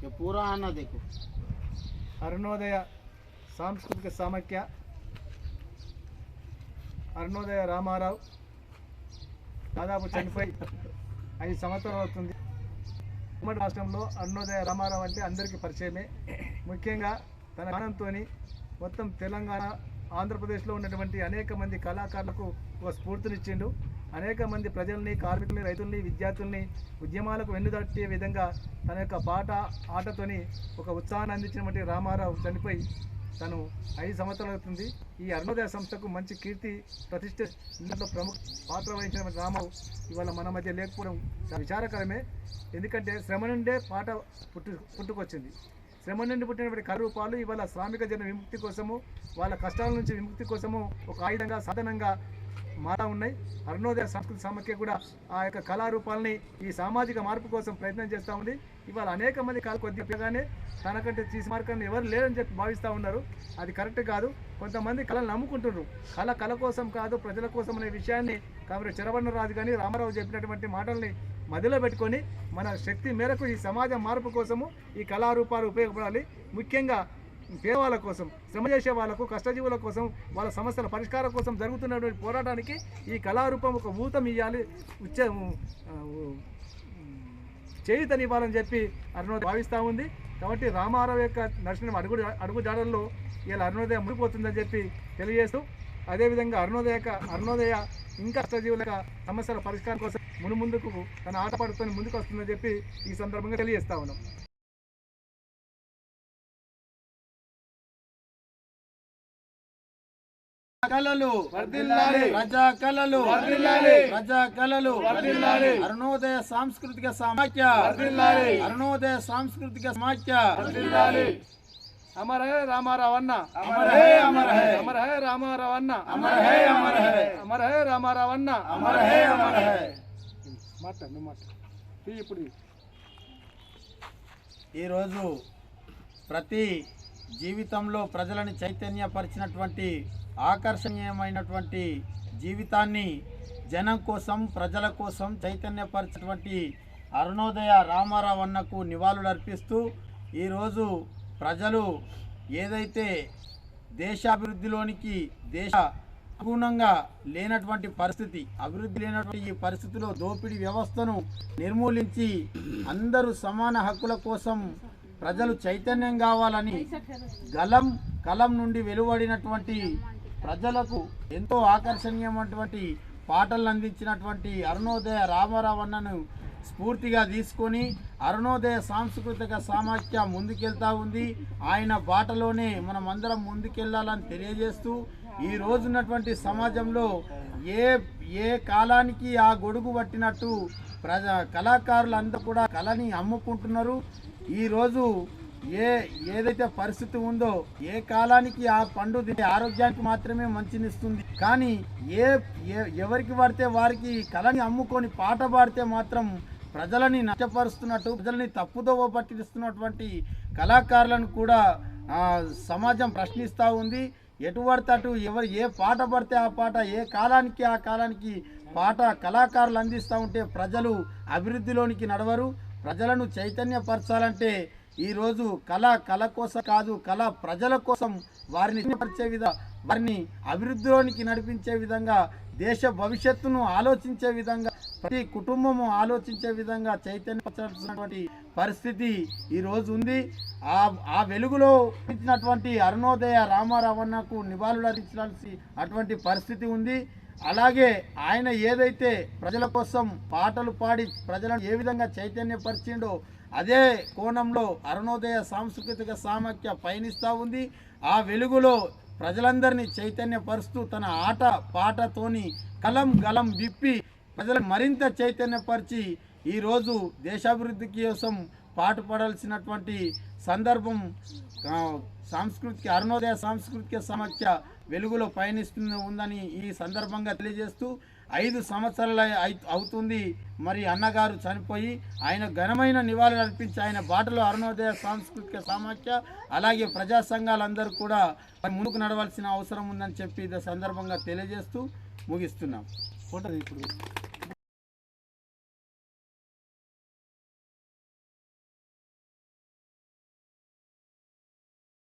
ये पूरा आना देखो అరుణోదయ సాంస్కృతిక సమాఖ్య అరుణోదయ రామారావు దాదాపు చనిపోయి ఐదు సంవత్సరాలు అవుతుంది ఉమ్మడి రాష్ట్రంలో అరుణోదయ రామారావు అంటే అందరికీ పరిచయమే ముఖ్యంగా తన గానంతో మొత్తం తెలంగాణ ఆంధ్రప్రదేశ్లో ఉన్నటువంటి అనేక మంది కళాకారులకు ఒక స్ఫూర్తినిచ్చిండు అనేక మంది ప్రజల్ని కార్మికుల్ని రైతుల్ని విద్యార్థుల్ని ఉద్యమాలకు వెన్నుదట్టే విధంగా తన యొక్క పాట ఆటతోని ఒక ఉత్సాహాన్ని అందించినటువంటి రామారావు చనిపోయి తను ఐదు సంవత్సరాలు అవుతుంది. ఈ అరుణోదయ సంస్థకు మంచి కీర్తి ప్రతిష్ట ఇందులో ప్రముఖ పాత్ర వహించిన రామావు ఇవాళ మన మధ్య లేకపోవడం చాలా విచారకరమే. ఎందుకంటే శ్రమ నుండే పాట పుట్టు పుట్టుకొచ్చింది. శ్రమ నుండి పుట్టినటువంటి కరూపాలు ఇవాళ శ్రామిక జన విముక్తి కోసము వాళ్ళ కష్టాల నుంచి విముక్తి కోసము ఒక ఆయుధంగా సాధనంగా మారా ఉన్నాయి. అరుణోదయ సంస్కృతి సమాఖ్య కూడా ఆ యొక్క కళారూపాలని ఈ సామాజిక మార్పు కోసం ప్రయత్నం చేస్తూ ఉంది. ఇవాళ అనేక మంది కాలు కొద్దిగానే తనకంటే తీసి మార్కని ఎవరు లేరని చెప్పి భావిస్తూ ఉన్నారు. అది కరెక్ట్ కాదు. కొంతమంది కళలు నమ్ముకుంటున్నారు. కళ కళ కోసం కాదు ప్రజల కోసం అనే విషయాన్ని కాబట్టి చెరవన్న రాజు కానీ రామారావు చెప్పినటువంటి మాటల్ని మదిలో పెట్టుకొని మన శక్తి మేరకు ఈ సమాజ మార్పు కోసము ఈ కళారూపాలు ఉపయోగపడాలి. ముఖ్యంగా పేదవాళ్ళ కోసం శ్రమ చేసే వాళ్ళకు కష్టజీవుల కోసం వాళ్ళ సమస్యల పరిష్కారం కోసం జరుగుతున్నటువంటి పోరాటానికి ఈ కళారూపం ఒక ఊతం ఇవ్వాలి ఉచ్చ చేయుతనివ్వాలని చెప్పి అరుణోదయ భావిస్తూ ఉంది. కాబట్టి రామారావు యొక్క నర్సిన అడుగు అడుగు జాడల్లో ఇలా అరుణోదయ ముడిపోతుందని చెప్పి తెలియజేస్తూ అదేవిధంగా అరుణోదయ అరుణోదయ ఇంకా కష్టజీవుల సమస్యల పరిష్కారం కోసం మును ముందుకు తన ఆటపాడుతో ముందుకు వస్తుందని చెప్పి ఈ సందర్భంగా తెలియజేస్తా ఉన్నాం. కళలు వర్ధిల్లాలి. ప్రజా కళలు వర్ధిల్లాలి. ప్రజా కళలు వర్ధిల్లాలి. అరుణోదయ సాంస్కృతిక సమాఖ్య వర్ధిల్లాలి. అరుణోదయ సాంస్కృతిక సమాఖ్య అమర హే రామారావు అన్న అమర హే, అమర హే. అమర హే రామారావు అన్న అమర హే, అమర హే. అమర హే రామారావు అన్న అమర హే అమర హే నువ్వు మాట్లాడు తీ ఇప్పుడు. ఈరోజు ప్రతి జీవితంలో ప్రజలను చైతన్యపరిచినటువంటి ఆకర్షణీయమైనటువంటి జీవితాన్ని జనం కోసం ప్రజల కోసం చైతన్యపరిచినటువంటి అరుణోదయ రామారావు అన్నకు నివాళులు అర్పిస్తూ ఈరోజు ప్రజలు ఏదైతే దేశాభివృద్ధిలోనికి దేశ అనుగుణంగా లేనటువంటి పరిస్థితి అభివృద్ధి లేనటువంటి ఈ పరిస్థితిలో దోపిడీ వ్యవస్థను నిర్మూలించి అందరూ సమాన హక్కుల కోసం ప్రజలు చైతన్యం కావాలని గలం కలం నుండి వెలువడినటువంటి ప్రజలకు ఎంతో ఆకర్షణీయమైనటువంటి పాటలను అందించినటువంటి అరుణోదయ రామారావు అన్నను స్ఫూర్తిగా తీసుకొని అరుణోదయ సాంస్కృతిక సామాఖ్య ముందుకెళ్తా ఉంది. ఆయన బాటలోనే మనం అందరం ముందుకెళ్ళాలని తెలియజేస్తూ ఈ రోజున్నటువంటి సమాజంలో ఏ ఏ కాలానికి ఆ గొడుగు పట్టినట్టు ప్రజ కళాకారులు అందరూ కూడా కళని అమ్ముకుంటున్నారు. ఈరోజు ఏ ఏదైతే పరిస్థితి ఉందో ఏ కాలానికి ఆ పండు తినే ఆరోగ్యానికి మాత్రమే మంచినిస్తుంది. కానీ ఏ ఎవరికి పడితే వారికి కళని అమ్ముకొని పాట పాడితే మాత్రం ప్రజలని నష్టపరుస్తున్నట్టు ప్రజలని తప్పుదోవ పట్టిస్తున్నటువంటి కళాకారులను కూడా సమాజం ప్రశ్నిస్తూ ఉంది. ఎటు పడితే అటు ఎవరు ఏ పాట పడితే ఆ పాట ఏ కాలానికి ఆ కాలానికి పాట కళాకారులు అందిస్తూ ఉంటే ప్రజలు అభివృద్ధిలోనికి నడవరు. ప్రజలను చైతన్యపరచాలంటే ఈరోజు కళ కళ కోసం కాదు కళ ప్రజల కోసం వారిని పరిచే విధ వారిని అభివృద్ధిలోనికి నడిపించే విధంగా దేశ భవిష్యత్తును ఆలోచించే విధంగా ప్రతి కుటుంబము ఆలోచించే విధంగా చైతన్యపరచాల్సినటువంటి పరిస్థితి ఈ రోజు ఉంది. ఆ ఆ వెలుగులో ఇచ్చినటువంటి అరుణోదయ రామారావణకు నివాళులు అర్పించాల్సి అటువంటి పరిస్థితి ఉంది. అలాగే ఆయన ఏదైతే ప్రజల కోసం పాటలు పాడి ప్రజలను ఏ విధంగా చైతన్యపరిచిండో అదే కోణంలో అరుణోదయ సాంస్కృతిక సామఖ్య పయనిస్తూ ఉంది. ఆ వెలుగులో ప్రజలందరినీ చైతన్యపరుస్తూ తన ఆట పాటతోని కలం గలం విప్పి ప్రజలకు మరింత చైతన్యపరిచి ఈరోజు దేశాభివృద్ధి కోసం పాటుపడాల్సినటువంటి సందర్భం సాంస్కృతిక అరుణోదయ సాంస్కృతిక సమాఖ్య వెలుగులో పయనిస్తూ ఉందని ఈ సందర్భంగా తెలియజేస్తూ ఐదు సంవత్సరాలు అవుతుంది. మరి అన్నగారు చనిపోయి ఆయన ఘనమైన నివాళులు అర్పించి ఆయన బాటలో అరుణోదయ సాంస్కృతిక సమాఖ్య అలాగే ప్రజా సంఘాలందరూ కూడా ముందుకు నడవాల్సిన అవసరం ఉందని చెప్పి సందర్భంగా తెలియజేస్తూ ముగిస్తున్నాం. ఫోటో ఇప్పుడు.